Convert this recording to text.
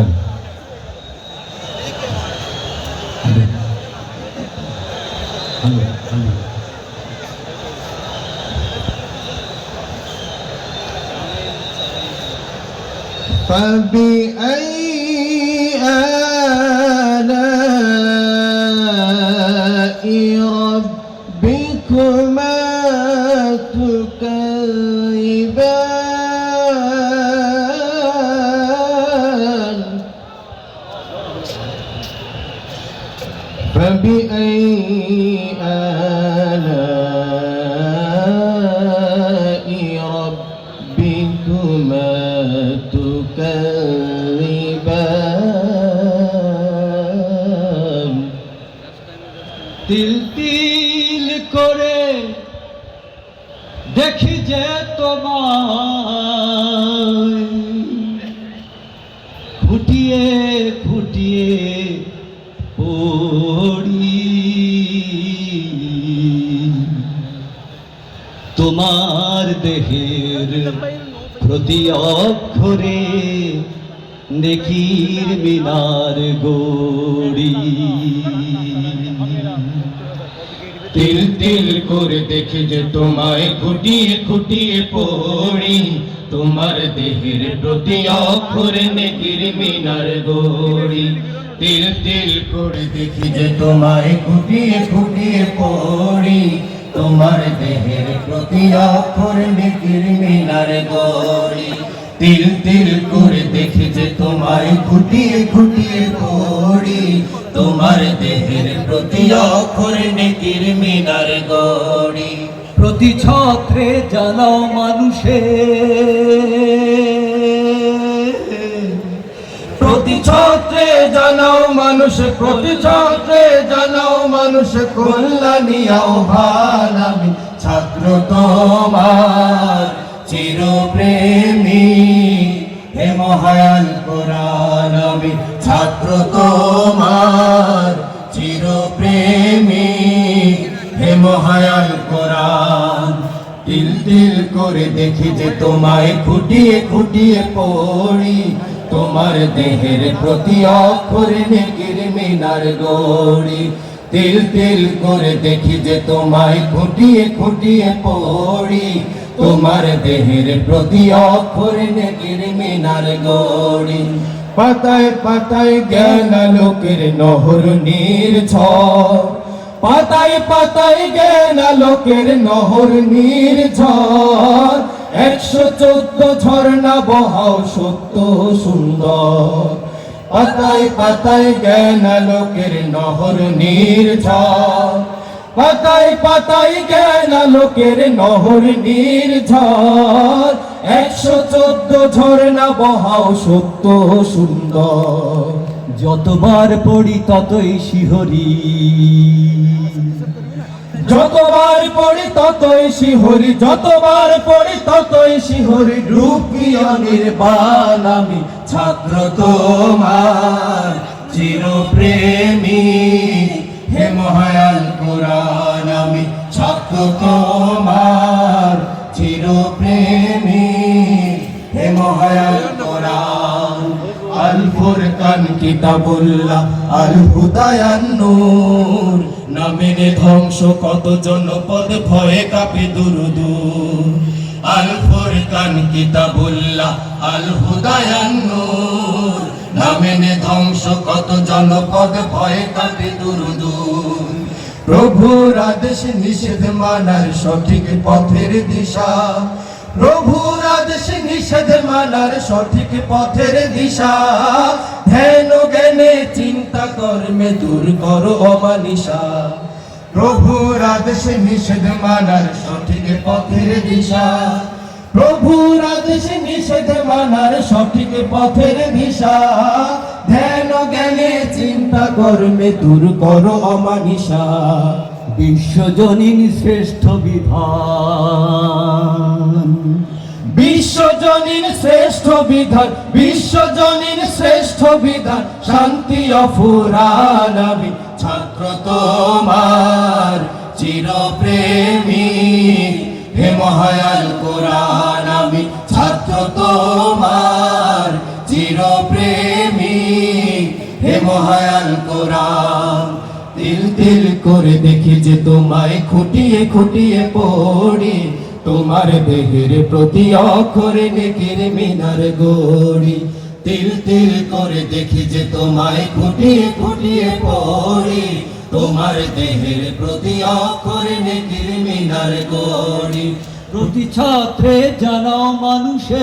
الشعب فبأي آلاء ربكما تكذبان؟ فبأي آلاء ربكما تكذبان তিল তিল করে দেখি যে তোমার খুটিয়ে খুটিয়ে তোমার দেহের প্রতি অক্ষরে নেকির মিনার গড়ি। তিল তিল করে দেখি যে তোমায় খুটিয়ে খুটিয়ে পড়ি। তোমার দেহের প্রতি অক্ষরে নেকির মিনার গড়ি। তিল তিল করে দেখি যে তোমায় খুটিয়ে খুটিয়ে পড়ি। তোমার দেহের প্রতি অক্ষরে নেকির মিনার গড়ি। তিল তিল করে দেখি যে তোমায় খুটিয়ে খুটিয়ে পড়ি। তোমার দেহের প্রতি অক্ষরে নেকির মিনার গড়ি। প্রতি ছত্রে জানাও মানুষের প্রতি ছত্রে জানাও মানুষ প্রতি ছত্রে জানাও মানুষ কল্যাণী ভান আমি ছাত্র তোমার চির প্রেমী হে মহায়ান কোরআন, আমি ছাত্র তোমার চির প্রেমী হে মহায়ান কোরআন, তিল তিল করে দেখি যে তোমায় খুটিয়ে খুটিয়ে পড়ি। তোমার দেহের প্রতি অক্ষরে নেকির মিনার গড়ি। তিল তিল করে দেখি যে তোমায় খুটিয়ে খুটিয়ে পড়ি। তোমার দেহের প্রতি অক্ষরে নেকির মিনার গড়ি। পাতায় পাতায় জ্ঞান লোকের নহর নীর ছ পাতায় পাতায় জ্ঞান লোকের নহর নীর ঝড়। একশো চোদ্দ ঝর্ণা বহাও সত্য সুন্দর। পাতায় পাতায় জ্ঞান লোকের নহর নীর ঝড় পাতায় পাতায় জ্ঞান লোকের নহর নীর একশো চোদ্দ ঝর্ণা বহাও সত্য সুন্দর। যতবার পড়ি ততই শিহরি। যতবার পড়ি ততই শিহরি, যতবার পড়ি ততই শিহরি রূপিয় নির্বাণ আমি ছাত্র তোমার চির প্রেমী হে মহায়াল কোরআন, আমি ছাত্র তোমার চির প্রেমী হে মহায়াল ফুরকান কিতাবুল্লাহ আল হুদায়ান নূর। নামের ধ্বংস কত জনপদ, ভয়ে কাঁপে দুরুদুর। আল ফুরকান কিতাবুল্লাহ, আল হুদায়ান নূর। নামের ধ্বংস কত জনপদ, ভয়ে কাঁপে দুরুদুর। প্রভুর আদেশ নিষেধ মানার সঠিক পথের দিশা। প্রভুর আদেশ নিষেধ মানার সঠিক পথের দিশা। ধ্যান জ্ঞানে চিন্তা কর্মে দূর করো অমানিসা প্রভুর আদেশ নিষেধ মানার সঠিক পথের দিশা। প্রভুর আদেশ নিষেধ মানার সঠিক পথের দিশা। ধ্যান জ্ঞানে চিন্তা কর্মে দূর করো অমানিসা বিশ্বজনীন শ্রেষ্ঠ বিধান। বিশ্বজনীন শ্রেষ্ঠ বিধান, বিশ্বজনীন শ্রেষ্ঠ বিধান, শান্তি অফুরান আমি। ছাত্র তোমার চির প্রেমী হে মহায়াল কোরআন আমি। ছাত্র তোমার চির প্রেমী কোরআন। তিল তিল করে দেখি যে তোমায় খুঁটিয়ে খুঁটিয়ে পড়ি। তোমার দেহের প্রতি অক্ষরে নেকির মিনার গড়ি। তিল তিল করে দেখি যে তোমায় খুটিয়ে খুটিয়ে পড়ি। তোমার দেহের প্রতি অক্ষরে নেকির মিনার গড়ি। প্রতি ছাত্রে জানাও মানুষের